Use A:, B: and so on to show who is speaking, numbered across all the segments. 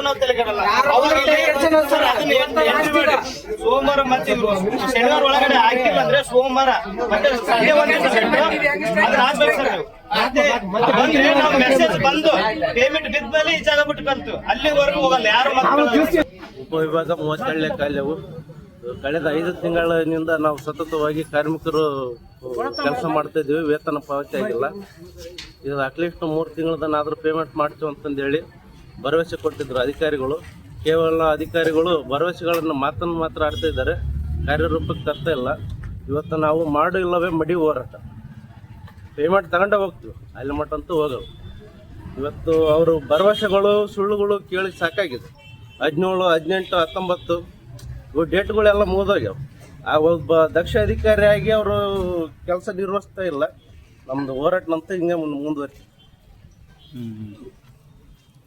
A: ಬಂದ್ರು ನಾವು ತಲೆ ಕೆಡಲ್ಲ ಸರ್ ಅದನ್ನ ಎತ್ತು- ಎತ್ತು ಸೋಮವಾರ ಮತ್ತೆ ಶನಿವಾರ ಒಳಗಡೆ ಹಾಕಿಲ್ಲ ಅಂದ್ರೆ ಸೋಮವಾರ ಮತ್ತೆ ಸಂಡೇ ಅದನ್ನ ಹಾಕ್ಬೇಕು ಸರ್ ನೀವು. ಮೆಸೇಜ್ ಬಂದು ಪೇಮೆಂಟ್ ಬಿದ್ದ ಮೇಲೆ ಈ ಜಾಗ ಬಿಟ್ಟು ಬಂತು. ಅಲ್ಲಿವರೆಗೂ ಹೋಗಲ್ಲ ಯಾರು ಮಕ್ಕಳು
B: ಉಪವಿಭಾಗ ಮೂವತ್ತೆರಡನೇ ಕಾಲವು. ಕಳೆದ ಐದು ತಿಂಗಳಿನಿಂದ ನಾವು ಸತತವಾಗಿ ಕಾರ್ಮಿಕರು ಕೆಲಸ ಮಾಡ್ತಾ ಇದೀವಿ ವೇತನ ಪಾವತಿ ಆಗಿಲ್ಲ. ಇದು ಅಟ್ಲೀಸ್ಟ್ ಮೂರು ತಿಂಗಳದನ್ನಾದ್ರೂ ಪೇಮೆಂಟ್ ಮಾಡ್ತೀವಿ ಅಂತಂದೇಳಿ ಭರವಸೆ ಕೊಟ್ಟಿದ್ರು ಅಧಿಕಾರಿಗಳು. ಕೇವಲ ಅಧಿಕಾರಿಗಳು ಭರವಸೆಗಳನ್ನು ಮಾತನ್ನು ಮಾತ್ರ ಆಡ್ತಾ ಇದ್ದಾರೆ. ಕಾರ್ಯರೂಪಕ್ಕೆ ತರ್ತಾ ಇಲ್ಲ. ಇವತ್ತು ನಾವು ಮಾಡು ಇಲ್ಲವೇ ಮಡಿ ಹೋರಾಟ. ಪೇಮೆಂಟ್ ತಗೊಂಡೇ ಹೋಗ್ತೀವಿ. ಅಲ್ಲಿ ಮಟ್ಟ ಅಂತೂ ಹೋಗಲ್ಲ. ಇವತ್ತು ಅವರು ಭರವಸೆಗಳು, ಸುಳ್ಳುಗಳು ಕೇಳಿ ಸಾಕಾಗಿದೆ. ಹದಿನೇಳು, ಹದಿನೆಂಟು, ಹತ್ತೊಂಬತ್ತು ಇವು ಡೇಟ್ಗಳೆಲ್ಲ ಮುಗಿದೋಗ್ಯವು. ಆ ಒಬ್ಬ ದಕ್ಷ ಅಧಿಕಾರಿಯಾಗಿ ಅವರು ಕೆಲಸ ನಿರ್ವಹಿಸ್ತಾ ಇಲ್ಲ. ನಮ್ದು ಹೋರಾಟನಂತ ಹಿಂಗೆ ಮುಂದೆ ಮುಂದುವರಿಸಿ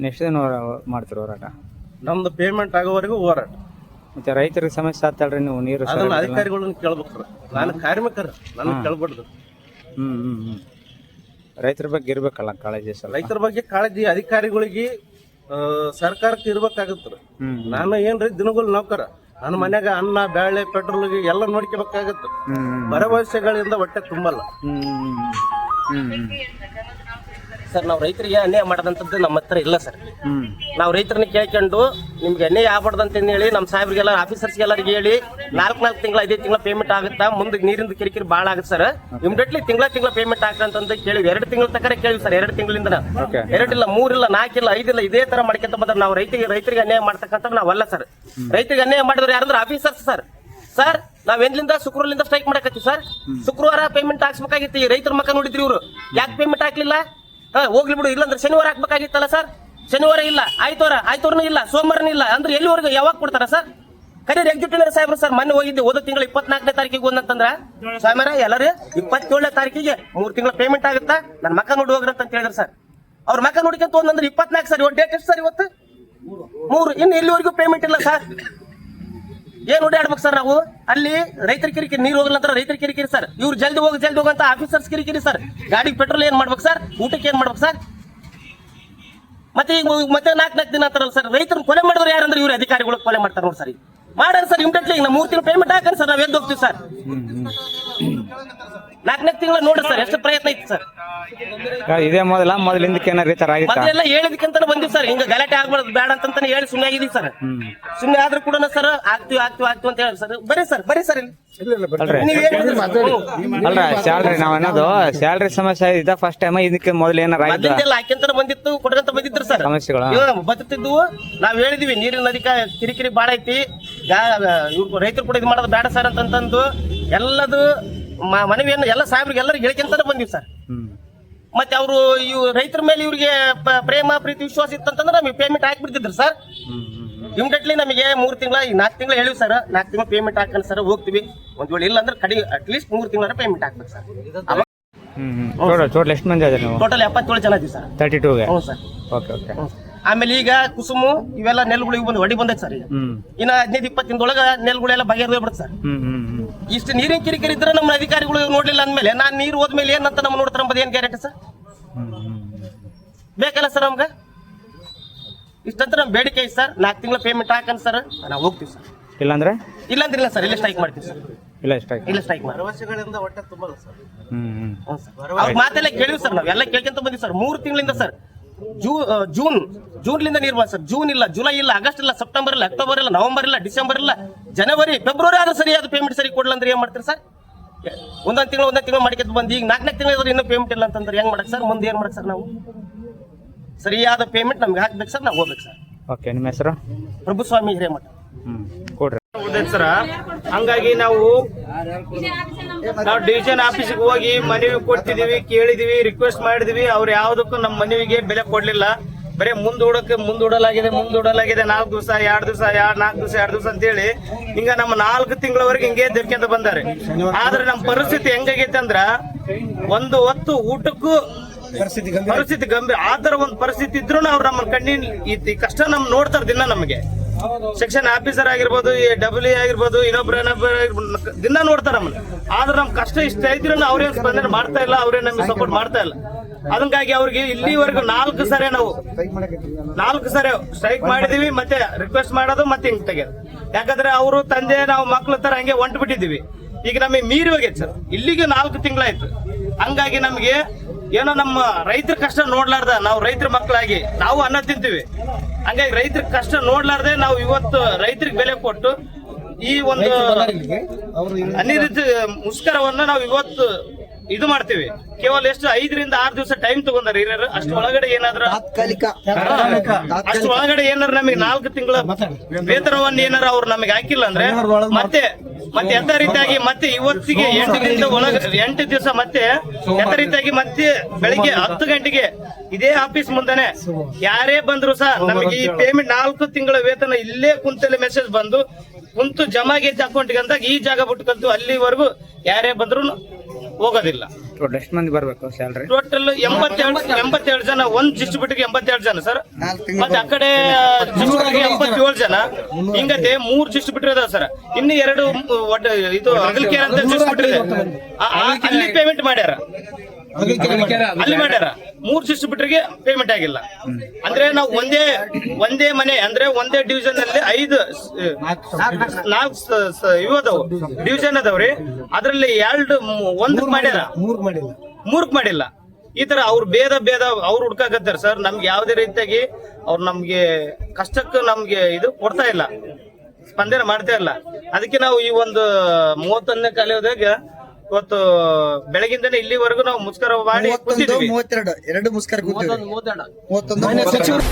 C: ನೆಕ್ಸ್ಟ್ ದಿನ ಮಾಡ್ತೀರಿ ಹೋರಾಟ?
B: ನಮ್ದು ಪೇಮೆಂಟ್ ಆಗೋವರೆಗೂ ಹೋರಾಟ.
C: ಮತ್ತೆ ರೈತರಿಗೆ ಸಮಸ್ಯೆ ಆಗ್ತಾಳ್ರಿ ನೀವು ನೀರು
B: ಅದನ್ನ
C: ಕೇಳ್ಬೇಕು
B: ಅಧಿಕಾರಿಗಳನ್ನ ಕೇಳ್ಬೇಕ್ರ ನಾನು ಕಾರ್ಮಿಕರ ನಾನು ಕೇಳ್ಬಾರ್ದು.
C: ಹ್ಮ್ ಹ್ಮ್ ಹ್ಮ್. ರೈತರ ಬಗ್ಗೆ ಇರ್ಬೇಕಲ್ಲ ಕಾಳಜಿ ಸರ್
B: ರೈತರ ಬಗ್ಗೆ ಕಾಳಜಿ ಅಧಿಕಾರಿಗಳಿಗೆ ಆ, ಸರ್ಕಾರಕ್ಕೆ ಇರ್ಬೇಕಾಗತ್ರ
C: ಹ್ಮ್
B: ನಾನು ಏನ್ರಿ ದಿನಗಳು ನೌಕರ? ನನ್ನ ಮನ್ಯಾಗ ಅನ್ನ ಬೇಳೆ ಪೆಟ್ರೋಲ್ಗೆ ಎಲ್ಲ ನೋಡ್ಕೋಬೇಕಾಗತ್ತೆ.
C: ಹ್ಮ್ ಹ್ಮ್
B: ಭರವಸೆಗಳಿಂದ ಹೊಟ್ಟೆ ತುಂಬಲ್ಲ.
C: ಹ್ಮ್. ಹ್ಮ್ ಹ್ಮ್.
A: ಸರ್ ನಾವು ರೈತರಿಗೆ ಅನ್ಯಾಯ ಮಾಡದಂತದ್ದು ನಮ್ಮ ಹತ್ರ ಇಲ್ಲ ಸರ್. ನಾವು ರೈತರನ್ನ ಕೇಳ್ಕೊಂಡು ನಿಮ್ಗೆ ಅನ್ಯಾಯ ಆಗ್ಬಾರ್ದಂತ ಅಂತ ಹೇಳಿ ನಮ್ಮ ಸಾಹೇಬ್ರಿಗೆಲ್ಲ ಆಫೀಸರ್ಸ್ಗೆ ಎಲ್ಲರಿಗೆ ಹೇಳಿ ನಾಲ್ಕು ನಾಲ್ಕು ತಿಂಗಳ ಐದು ತಿಂಗಳ ಪೇಮೆಂಟ್ ಆಗುತ್ತಾ? ಮುಂದೆ ನೀರಿಂದ ಕಿರಿಕಿರಿ ಭಾಳ ಆಗುತ್ತೆ ಸರ್. ಇಮಿಡಿಯೇಟ್ಲಿ ತಿಂಗಳ ತಿಂಗಳ ಪೇಮೆಂಟ್ ಆಗ್ತಂತ ಕೇಳಿ ಎರಡು ತಿಂಗಳ ತಕರೆ ಕೇಳಿ ಸರ್ ಎರಡು ತಿಂಗಳಿಂದ
C: ಎರಡು
A: ಎರಡಿಲ್ಲ ಮೂರಿಲ್ಲ ನಾಲ್ಕಿಲ್ಲ ಐದಿಲ್ಲ ಇದೇ ತರ ಮಾಡ್ಕೊಂತ ಬಂದ್ರೆ ನಾವು ರೈತರಿಗೆ ರೈತರಿಗೆ ಅನ್ಯಾಯ ಮಾಡ್ತಕ್ಕಂಥ ನಾವಲ್ಲ ಸರ್. ರೈತರಿಗೆ ಅನ್ಯಾಯ ಮಾಡಿದ್ರೆ ಯಾರಂದ್ರೆ ಆಫೀಸರ್ಸ್ ಸರ್. ಸರ್ ನಾವ್ ಎಂದ್ಲಿಂದ? ಶುಕ್ರಲಿಂದ ಸ್ಟ್ರೈಕ್ ಮಾಡಕತ್ತೀವಿ ಸರ್. ಶುಕ್ರವಾರ ಪೇಮೆಂಟ್ ಹಾಕ್ಸ್ಬೇಕಾಗಿತ್ತು. ಈ ರೈತರ ಮಕ್ಕ ನೋಡಿದ್ರಿ ಇವರು. ಯಾಕೆ ಪೇಮೆಂಟ್ ಹಾಕ್ಲಿಲ್ಲ? ಹೋಗ್ಲಿ ಬಿಡು. ಇಲ್ಲಾಂದ್ರೆ ಶನಿವಾರ ಹಾಕ್ಬೇಕಾಗಿತ್ತಲ್ಲ ಸರ್? ಶನಿವಾರ ಇಲ್ಲ, ಆಯ್ತವಾರ? ಆಯ್ತವಾರನೂ ಇಲ್ಲ, ಸೋಮವಾರನೂ ಇಲ್ಲ. ಅಂದ್ರೆ ಎಲ್ಲಿವರೆಗೂ ಯಾವಾಗ ಕೊಡ್ತಾರ ಸರ್? ಕರೀರ್ ಎಕ್ಸಿಕ್ಯೂಟಿವ್ ಸಾಹೇಬ್ರು ಸರ್, ಮೊನ್ನೆ ಹೋಗಿದ್ದೆ. ಹೋದ ತಿಂಗಳು ಇಪ್ಪತ್ನಾಲ್ಕನೇ ತಾರೀಕಿಗೆ ಒಂದಂತಂದ್ರ ಸ್ವಾಮಿರ ಎಲ್ಲರೂ ಇಪ್ಪತ್ತೇಳನೇ ತಾರೀಕಿಗೆ ಮೂರು ತಿಂಗಳ ಪೇಮೆಂಟ್ ಆಗುತ್ತಾ? ನನ್ನ ಮಕ್ಕ ನೋಡಿ ಹೋಗ್ರಿ ಅಂತ ಹೇಳಿದ್ರು ಸರ್. ಅವ್ರ ಮಕ್ಕ ನೋಡ್ಕೊಂತ ಒಂದಂದ್ರೆ ಇಪ್ಪತ್ನಾಲ್ಕು ಸರ್ ಇವತ್ತು ಡೇಟ್ ಎಷ್ಟು ಸರ್ ಇವತ್ತು? ಮೂರು. ಇನ್ನು ಎಲ್ಲಿವರೆಗೂ ಪೇಮೆಂಟ್ ಇಲ್ಲ ಸರ್? ಏನ್ ಓಡಾಡ್ಬೇಕು ಸರ್ ನಾವು? ಅಲ್ಲಿ ರೈತರ ಕಿರಿಕಿರಿ, ನೀರು ಹೋಗಲ್ಲ ಅಂತ ರೈತರ ಕಿರಿಕಿರಿ ಸರ್. ಇವ್ರು ಜಲ್ದಿ ಹೋಗಿ, ಜಲ್ದಿ ಹೋಗಂತ ಆಫೀಸರ್ಸ್ ಕಿರಿಕಿರಿ ಸರ್. ಗಾಡಿಗೆ ಪೆಟ್ರೋಲ್ ಏನ್ ಮಾಡ್ಬೇಕು ಸರ್? ಊಟಕ್ಕೆ ಏನ್ ಮಾಡ್ಬೇಕು ಸರ್? ಮತ್ತೆ ಈಗ ಮತ್ತೆ ನಾಲ್ಕು ನಾಲ್ಕು ದಿನ ಅಂತಾರಲ್ಲ ಸರ್. ರೈತರು ಕೊಲೆ ಮಾಡಿದ್ರು ಯಾರಂದ್ರೆ ಇವ್ರು ಅಧಿಕಾರಿಗಳು ಕೊಲೆ ಮಾಡ್ತಾರೆ ನೋಡಿ ಸರ್ ಮಾಡೋಣ ಸರ್ ಇಮಿಡಿಯೇಟ್ಲಿ ಈಗ ಮೂರು ತಿಂಗಳು ಪೇಮೆಂಟ್ ಹಾಕನ್ ಸರ್, ನಾವ್ ಎದ್ದು ಹೋಗ್ತೀವಿ ಸರ್. ನಾಲ್ಕು ನಾಲ್ಕು ತಿಂಗಳು ನೋಡಿ ಸರ್ ಎಷ್ಟು ಪ್ರಯತ್ನ ಐತಿ ಸರ್.
C: ಇದೇ ಮೊದಲ ಮೊದಲಿಂದಕ್ಕೆ ಏನಾರ ಈ ತರ ಆಗಿತ್ತಾ?
A: ಮೊದಲೆಲ್ಲ ಹೇಳಿದಕ್ಕಿಂತ ಬಂದಿವಿ ಸರ್ ಹಿಂಗ ಗಲಾಟೆ ಆಗ್ಬಾರ್ದು ಬೇಡ ಅಂತ ಹೇಳಿ ಸುಮ್ಮನೆ ಆಗಿದೀವಿ ಸರ್. ಸುಮ್ಮನೆ ಆದ್ರೂ ಕೂಡ ಸರ್ ಆಗ್ತೀವಿ ಆಗ್ತೀವಿ ಆಗ್ತೀವಿ ಅಂತ ಹೇಳಿ ಸರ್. ಬರೀ ಸರ್ ಬರೀ ಸರ್ ಇಲ್ಲಿ.
C: ಅಲ್ರಿ.
A: ನೀವ್ ಏನ್ ಹೇಳಿದ್ರಿ? ಹ್ಮ್.
C: ಅಲ್ರ ಸ್ಯಾಲ್ರಿ ನಾವ್ ಅನ್ನೋದು ಸ್ಯಾಲ್ರಿ ಸಮಸ್ಯೆ ಇದ ಫಸ್ಟ್ ಟೈಮ್ ಇದಕ್ಕೆ ಮೊದಲು ಏನಾರ ಆಗಿತ್ತ
A: ಮೊದ್ಲಿಂದೆಲ್ಲ ಬಂದಿತ್ತು ಕೊಡ್ಕಂತ ಬಂದಿದ್ರು ಸರ್.
C: ಸಮಸ್ಯೆಗಳು.
A: ಇವಾಗ ಬದುಕ್ತಿದ್ವು ನಾವ್ ಹೇಳಿದ್ವಿ ನೀರಿನ ನದಿಕ ಕಿರಿಕಿರಿ ಬಾಳ ಐತಿ ರೈತರು ಕೂಡ ಇದು ಮಾಡೋದು ಬೇಡ ಸರ್ ಅಂತಂತಂದು ಎಲ್ಲದು ಮನವಿಯನ್ನು ಎಲ್ಲ ಸಾಹೇಬ್ರಿಗೆ ಎಲ್ಲರಿಗೆ ಹೇಳ್ಕೊಂತಾನೆ ಬಂದಿವಿ ಸರ್. ಮತ್ತೆ ಅವರು ಇವ್ ರೈತರ ಮೇಲೆ ಇವರಿಗೆ ಪ- ಪ್ರೇಮ ಪ್ರೀತಿ ವಿಶ್ವಾಸ ಇತ್ತಂತಂದ್ರೆ ನಮಗೆ ಪೇಮೆಂಟ್ ಹಾಕ್ಬಿಡ್ತಿದ್ರು ಸರ್. ಇಮಿಡಿಯೇಟ್ಲಿ ನಮಗೆ ಮೂರು ತಿಂಗಳ ನಾಲ್ಕು ತಿಂಗಳು ಹೇಳಿವಿ ಸರ್. ನಾಲ್ಕು ತಿಂಗಳು ಪೇಮೆಂಟ್ ಹಾಕೋಣ ಸರ್ ಹೋಗ್ತೀವಿ. ಒಂದ್ ವೇಳೆ ಇಲ್ಲ ಅಂದ್ರೆ ಕಡಿಮೆ ಅಟ್ಲೀಸ್ಟ್ ಮೂರು ತಿಂಗಳ ಪೇಮೆಂಟ್ ಹಾಕ್ಬೇಕು ಸರ್.
C: ಟೋಟಲ್ ಎಷ್ಟು ಮಂದಿ ನೀವು?
A: ಟೋಟಲ್ ಎಪ್ಪತ್ತೇಳು ಜನ ಇದೀವಿ ಸರ್.
C: ತರ್ಟಿ ಟೂಗೆ
A: ಹ್ಞೂ ಸರ್.
C: ಓಕೆ ಓಕೆ
A: ಹ್ಞೂ. ಆಮೇಲೆ ಈಗ ಕುಸುಮು ಇವೆಲ್ಲ ನೆಲ್ಗಳು ಇವು ಬಂದು ಹೊಡಿ ಬಂದೈತೆ ಸರ್ ಈಗ.
C: ಹ್ಮ್.
A: ಇನ್ನ ಹದಿನೈದು ಇಪ್ಪತ್ತು ದಿನದೊಳಗ ನೆಲ್ಗಳೆಲ್ಲ ಬಗೆಹರಿದ್ಬಿಡುತ್ತೆ ಸರ್. ಇಷ್ಟು ನೀರಿನ ಕಿರಿಕಿರಿ ಇದ್ರೆ ನಮ್ಮ ಅಧಿಕಾರಿಗಳು ನೋಡ್ಲಿಲ್ಲ ಅಂದ್ಮೇಲೆ ನಾನ್ ನೀರು ಹೋದ್ಮೇಲೆ ಏನಂತ ನಮ್ಮ ನೋಡ್ತಾರ ಅಂಬದು ಏನ್ ಗ್ಯಾರಂಟಿ ಸರ್? ಬೇಕಲ್ಲ ಸರ್ ನಮ್ಗೆ? ಇಷ್ಟಂತ ನಮ್ ಬೇಡಿಕೆ ಐತೆ ಸರ್. ನಾಲ್ಕು ತಿಂಗಳ ಪೇಮೆಂಟ್ ಹಾಕನ್ ಸರ್. ನಾವು ಹೋಗ್ತೀವಿ ಸರ್.
C: ಇಲ್ಲಾಂದ್ರೆ?
A: ಇಲ್ಲಾಂದ್ರೆ ಇಲ್ಲ ಸರ್. ಇಲ್ಲ ಸ್ಟ್ರೈಕ್ ಮಾಡ್ತೀವಿ ಸರ್.
C: ಇಲ್ಲ ಸ್ಟ್ರೈಕ್
A: ಇಲ್ಲ ಸ್ಟ್ರೈಕ್ ಮಾಡಿ
B: ಭರವಸೆಗಳಿಂದ ಹೊಟ್ಟೆ ತುಂಬಲ್ಲ ಸರ್.
A: ಅವ್ರ ಮಾತೆಲ್ಲ ಕೇಳಿವಿ ಸರ್ ನಾವೆಲ್ಲ ಎಲ್ಲ ಕೇಳ್ಕೊಂತ ಬಂದಿವಿ ಸರ್. ಮೂರು ತಿಂಗಳಿಂದ ಸರ್. ಜೂ ಜೂನ್ ಜೂನ್ಲಿಂದ ನಿರ್ಮಾಣ ಸರ್. ಜೂನ್ ಇಲ್ಲ ಜುಲೈ ಇಲ್ಲ ಆಗಸ್ಟ್ ಇಲ್ಲ ಸೆಪ್ಟೆಂಬರ್ ಇಲ್ಲ ಅಕ್ಟೋಬರ್ ಇಲ್ಲ ನವೆಂಬರ್ ಇಲ್ಲ ಡಿಸೆಂಬರ್ ಇಲ್ಲ ಜನವರಿ ಫೆಬ್ರವರಿ ಆದ್ರೂ ಸರಿಯಾದ ಪೇಮೆಂಟ್ ಸರಿ ಕೊಡಲ್ಲ ಅಂದ್ರೆ ಏನ್ ಮಾಡ್ತೀರಿ ಸರ್? ಒಂದೊಂದು ತಿಂಗಳು ಒಂದೊಂದು ತಿಂಗಳು ಮಾಡಿಕೆ ಬಂದು ಈಗ ನಾಲ್ಕನೇ ನಾಲ್ಕು ತಿಂಗಳು ಇನ್ನೂ ಪೇಮೆಂಟ್ ಇಲ್ಲ ಅಂತಂದ್ರೆ ಹೆಂಗ್ ಮಾಡಕ್ ಸರ್? ಮುಂದೆ ಏನ್ ಮಾಡಕ್ ಸರ್ ನಾವು? ಸರಿಯಾದ ಪೇಮೆಂಟ್ ನಮ್ಗೆ ಹಾಕ್ಬೇಕು ಸರ್ ನಾವು ಹೋಗ್ಬೇಕು ಸರ್.
C: ಓಕೆ ನಿಮ್ಮ ಹೆಸರು?
A: ಪ್ರಭುಸ್ವಾಮಿ ಹಿರೇಮಠ.
C: ಹ್ಮ್. ಕೊಡ್ರಿ.
D: ಸರ ಹಂಗಾಗಿ ನಾವು ನಾವು ಡಿವಿಷನ್ ಆಫೀಸಿಗೆ ಹೋಗಿ ಮನವಿ ಕೊಡ್ತಿದೀವಿ ಕೇಳಿದೀವಿ ರಿಕ್ವೆಸ್ಟ್ ಮಾಡಿದೀವಿ. ಅವ್ರು ಯಾವ್ದಕ್ಕೂ ನಮ್ಮ ಮನವಿಗೆ ಬೆಲೆ ಕೊಡ್ಲಿಲ್ಲ. ಬರೀ ಮುಂದೂಡಕ್ಕೆ ಮುಂದೂಡಲಾಗಿದೆ ಮುಂದೂಡಲಾಗಿದೆ ನಾಲ್ಕು ದಿವಸ ಎರಡು ದಿವಸ ಎರಡ್ ನಾಲ್ಕು ದಿವಸ ಎರಡು ದಿವಸ ಅಂತೇಳಿ ಹಿಂಗ ನಮ್ಮ ನಾಲ್ಕು ತಿಂಗಳವರೆಗೆ ಹಿಂಗೆ ದರ್ಕೊಂತ ಬಂದಾರೆ. ಆದ್ರೆ ನಮ್ಮ ಪರಿಸ್ಥಿತಿ ಹೆಂಗಾಗೈತೆ ಅಂದ್ರ ಒಂದು ಹೊತ್ತು ಊಟಕ್ಕೂ ಪರಿಸ್ಥಿತಿ ಗಂಭೀರ. ಆ ತರ ಒಂದು ಪರಿಸ್ಥಿತಿ ಇದ್ರು ಅವ್ರು ನಮ್ಮ ಕಣ್ಣಿನ ಈ ಕಷ್ಟ ನಮ್ ನೋಡ್ತಾರ ದಿನ ನಮಗೆ. ಸೆಕ್ಷನ್ ಆಫೀಸರ್ ಆಗಿರ್ಬೋದು ಡಬ್ಲ್ಯೂ ಆಗಿರ್ಬೋದು, ಇನ್ನೊಬ್ರು ದಿನ ನೋಡ್ತಾರ ನಮ್ಮನ್ನ. ಆದ್ರೆ ನಮ್ ಕಷ್ಟ ಇಷ್ಟ ಇದ್ರೂ ಅವ್ರೇನ್ ಸ್ಪಂದನೆ ಮಾಡ್ತಾ ಇಲ್ಲ ಅವ್ರೇನ್ ನಮಗೆ ಸಪೋರ್ಟ್ ಮಾಡ್ತಾ ಇಲ್ಲ. ಅದಕ್ಕಾಗಿ ಅವ್ರಿಗೆ ಇಲ್ಲಿವರೆಗೂ ನಾಲ್ಕು ಸರಿ ನಾವು ನಾಲ್ಕು ಸರಿ ಸ್ಟ್ರೈಕ್ ಮಾಡಿದೀವಿ, ಮತ್ತೆ ರಿಕ್ವೆಸ್ಟ್ ಮಾಡೋದು, ಮತ್ತೆ ಹಿಂಗ್ ತೆಗೆದು ಯಾಕಂದ್ರೆ ಅವರು ತಂದೆ, ನಾವು ಮಕ್ಳು ತರ ಹಂಗೆ ಹೊಂಟು ಬಿಟ್ಟಿದೀವಿ ಈಗ ನಮಗೆ ಮೀರಿ ಹೋಗೈತೆ ಸರ್. ಇಲ್ಲಿಗೆ ನಾಲ್ಕು ತಿಂಗಳಾಯ್ತು. ಹಂಗಾಗಿ ನಮಗೆ ಏನೋ ನಮ್ಮ ರೈತರ ಕಷ್ಟ ನೋಡ್ಲಾರ್ದ ನಾವು ರೈತರ ಮಕ್ಕಳಾಗಿ ನಾವು ಅನ್ನ ತಿಂತೀವಿ. ಹಂಗಾಗಿ ರೈತರ ಕಷ್ಟ ನೋಡ್ಲಾರ್ದೆ ನಾವು ಇವತ್ತು ರೈತರಿಗೆ ಬೆಲೆ ಕೊಟ್ಟು ಈ ಒಂದು ಅನಿರೀತ ಮುಷ್ಕರವನ್ನ ನಾವು ಇವತ್ತು ಇದು ಮಾಡ್ತೀವಿ. ಕೇವಲ ಎಷ್ಟು ಐದರಿಂದ ಆರು ದಿವಸ ಟೈಮ್ ತಗೊಂಡಾರ ಹಿರಿಯರು? ಅಷ್ಟು ಒಳಗಡೆ ಏನಾದ್ರ ಅಷ್ಟು ಒಳಗಡೆ ಏನಾರ ನಮಗೆ ನಾಲ್ಕು ತಿಂಗಳ ವೇತನವನ್ನು ಏನಾರ ಅವ್ರು ನಮಗೆ ಹಾಕಿಲ್ಲ ಅಂದ್ರೆ ಮತ್ತೆ ಮತ್ತೆ ಎಂತ ರೀತಿಯಾಗಿ ಮತ್ತೆ ಇವತ್ತಿಗೆ ಎಂಟು ದಿನದ ಒಳಗ ಎಂಟು ದಿವಸ ಮತ್ತೆ ಎಂತ ರೀತಿಯಾಗಿ ಮತ್ತೆ ಬೆಳಿಗ್ಗೆ ಹತ್ತು ಗಂಟೆಗೆ ಇದೇ ಆಫೀಸ್ ಮುಂದೆನೆ ಯಾರೇ ಬಂದ್ರು ಸಹ ನಮಗೆ ಈ ಪೇಮೆಂಟ್ ನಾಲ್ಕು ತಿಂಗಳ ವೇತನ ಇಲ್ಲೇ ಕುಂತಲ್ಲಿ ಮೆಸೇಜ್ ಬಂದು ಕುಂತು ಜಮಾಗೆ ಅಕೌಂಟ್ಗೆ ಅಂದಾಗ ಈ ಜಾಗ ಬಿಟ್ಕಂತು ಅಲ್ಲಿವರೆಗೂ ಯಾರೇ ಬಂದ್ರು ಹೋಗೋದಿಲ್ಲ.
C: ಟೋಟಲ್ ಎಷ್ಟು ಮಂದಿ ಬರಬೇಕು ಸ್ಯಾಲ್ರಿ
D: ಟೋಟಲ್ ಎಂಬತ್ತೇಳು ಎಂಬತ್ತೇಳು ಜನ ಒಂದ್ ಡಿಸ್ಟ್ರಿಬ್ಯೂಟರ್ಗೆ ಎಂಬತ್ತೆರಡು ಜನ ಸರ್ ಮತ್ತೆ ಆ ಕಡೆ ಡಿಸ್ಟ್ರಿಬ್ಯೂಟರ್ಗೆ ಎಂಬತ್ತೇಳು ಜನ. ಹಿಂಗತೆ ಮೂರ್ ಡಿಸ್ಟ್ರಿಬ್ಯೂಟರ್ ಇದಾವೆ ಸರ್ ಇನ್ನು ಎರಡು ಇದು ಅಗಲ್ಕೇರ್ ಅಂತ ಡಿಸ್ಟ್ರಿಬ್ಯೂಟರ್ ಇದೆ. ಅಲ್ಲಿ ಪೇಮೆಂಟ್ ಮಾಡ್ಯಾರ. ಅಲ್ಲಿ ಮಾಡ್ಯಾರ ಮೂರ್ ಬಿಟ್ರಿಗೆ ಪೇಮೆಂಟ್ ಆಗಿಲ್ಲ. ಅಂದ್ರೆ ನಾವು ಒಂದೇ ಒಂದೇ ಮನೆ ಅಂದ್ರೆ ಒಂದೇ ಡಿವಿಷನ್ ಅಲ್ಲಿ ಐದು ನಾಲ್ಕು ಇವು ಅದಾವು. ಡಿವಿಷನ್ ಅದಾವ್ರಿ ಅದ್ರಲ್ಲಿ ಎರಡು ಒಂದ್ ಮಾಡ್ಯಾರ ಮೂರ್ಕ್ ಮಾಡಿಲ್ಲ. ಈ ತರ ಅವ್ರ ಭೇದ ಭೇದ ಅವ್ರು ಹುಡ್ಕಾಕತ್ತಾರ ಸರ್. ನಮ್ಗೆ ಯಾವ್ದೇ ರೀತಿಯಾಗಿ ಅವ್ರು ನಮ್ಗೆ ಕಷ್ಟಕ್ಕೆ ನಮ್ಗೆ ಇದು ಕೊಡ್ತಾ ಇಲ್ಲ. ಸ್ಪಂದನೆ ಮಾಡ್ತಾ ಇಲ್ಲ. ಅದಕ್ಕೆ ನಾವು ಈ ಒಂದು ಮೂವತ್ತೊಂದನೇ ಕಾಲದಾಗ ಇವತ್ತು ಬೆಳಗಿಂದನೇ ಇಲ್ಲಿವರೆಗೂ ನಾವು ಮುಸ್ಕರ ಮಾಡಿ
E: ಮೂವತ್ತೊಂದು ಮೂವತ್ತೆರಡು ಎರಡು ಮುಸ್ಕರ ಕೂತೀವಿ ಮೂವತ್ತೊಂದು ಮೂವತ್ತೆರಡು.